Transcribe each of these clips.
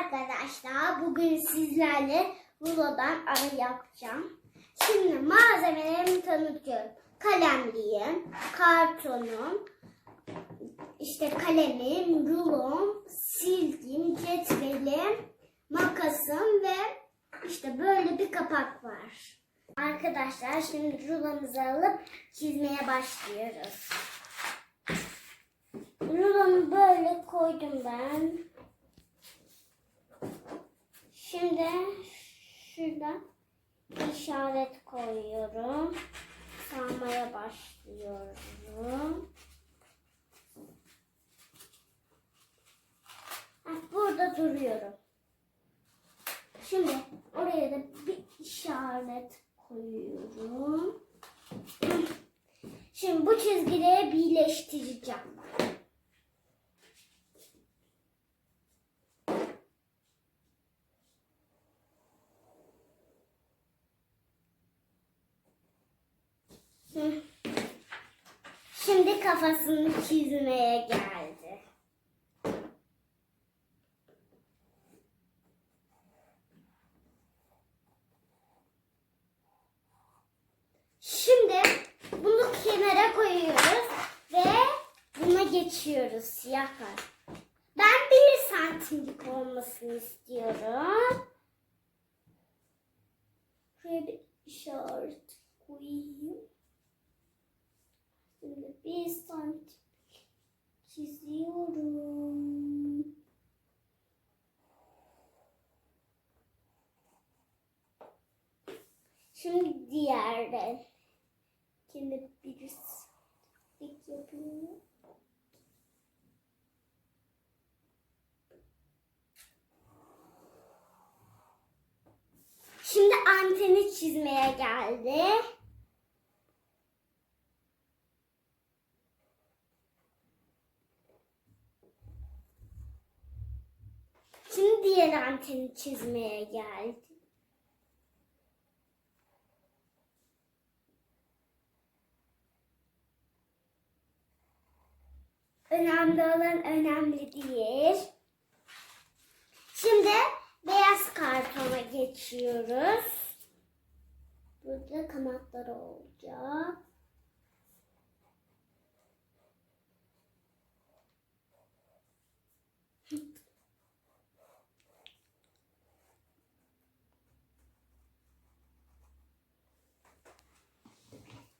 arkadaşlar. Bugün sizlerle rulodan ara yapacağım. Şimdi malzemelerimi tanıtıyorum. Kalemliğim, kartonum, işte kalemim, rulom, silgim, cetvelim, makasım ve işte böyle bir kapak var. Arkadaşlar şimdi rulomuzu alıp çizmeye başlıyoruz. Rulomu böyle koydum ben. Şimdi şurada işaret koyuyorum. Sarmaya başlıyorum. Burada duruyorum. Şimdi oraya da bir işaret koyuyorum. Şimdi bu çizgileri birleştireceğim. Şimdi kafasını çizmeye geldi. Şimdi bunu kenara koyuyoruz ve buna geçiyoruz siyah. Ben bir santimlik olmasını istiyorum. Şuraya bir işaret koyayım. Şimdi bir santim çiziyorum. Şimdi diğerden. Şimdi bir santimlik yapıyorum. Şimdi anteni çizmeye geldi. Şimdi diğer anteni çizmeye geldi. Önemli olan önemli değil. Şimdi beyaz kartona geçiyoruz. Burada kanatları olacak.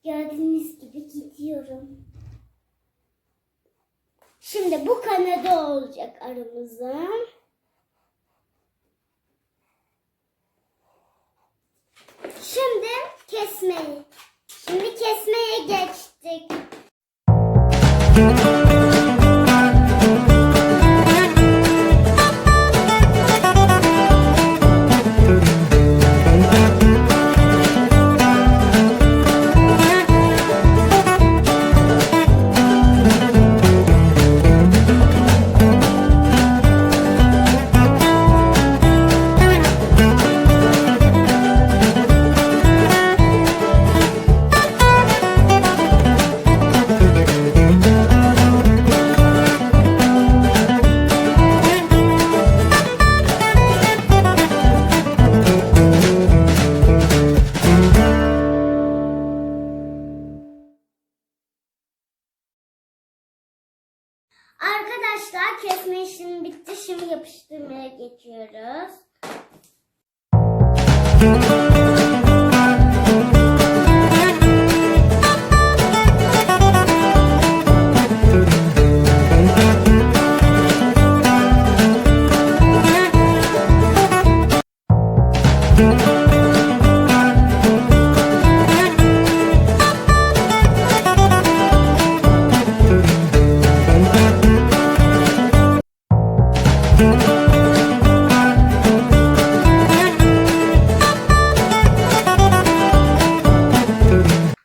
Gördüğünüz gibi gidiyorum. Şimdi bu kanadı olacak aramızın. Arkadaşlar kesme işlemi bitti. Şimdi yapıştırmaya geçiyoruz.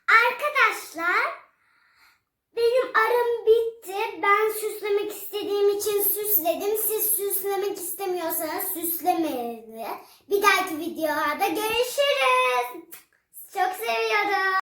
Arkadaşlar benim arım bitti. Ben süslemek istediğim için süsledim. Siz süslemek istemiyorsanız süslemeyin. Bir dahaki videolarda görüşürüz. Çok seviyorum.